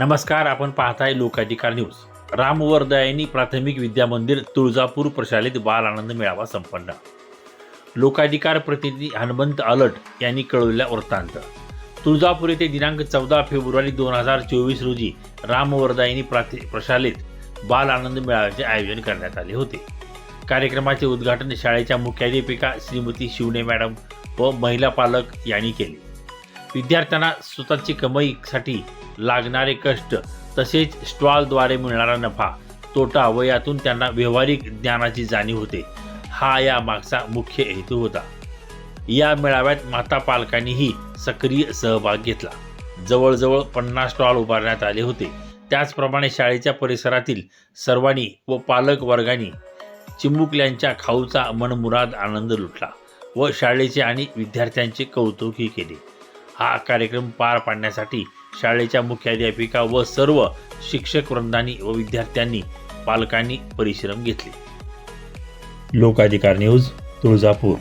नमस्कार आपण पाहताय लोकाधिकार न्यूज. रामवरदयानी प्राथमिक विद्या मंदिर तुळजापूर प्रशालेत बाल आनंद मेळावा संपन्न. लोकाधिकार प्रतिनिधी हनुमंत अलट यांनी कळवलेला वृत्तांत. तुळजापूर येथे दिनांक चौदा फेब्रुवारी दोन हजार चोवीस रोजी रामवरदायिनी प्राथि प्रशालेत बाल आनंद मेळाव्याचे आयोजन करण्यात आले होते. कार्यक्रमाचे उद्घाटन शाळेच्या मुख्याध्यापिका श्रीमती शिवणे मॅडम व महिला पालक यांनी केले. विद्यार्थ्यांना स्वतःची कमाईसाठी लागणारे कष्ट तसेच स्टॉलद्वारे मिळणारा नफा तोटा व यातून त्यांना व्यावहारिक ज्ञानाची जाणीव होते. हा या मागचा मुख्य हेतू होता. या मेळाव्यात माता पालकांनीही सक्रिय सहभाग घेतला. जवळजवळ पन्नास स्टॉल उभारण्यात आले होते. त्याचप्रमाणे शाळेच्या परिसरातील सर्वांनी व पालक वर्गांनी चिमुकल्यांच्या खाऊचा मनमुराद आनंद लुटला व शाळेचे आणि विद्यार्थ्यांचे कौतुकही केले. हा कार्यक्रम पार पाडण्यासाठी शाळेच्या मुख्याध्यापिका व सर्व शिक्षक वृंदांनी व विद्यार्थ्यांनी पालकांनी परिश्रम घेतले. लोकाधिकार न्यूज तुळजापूर.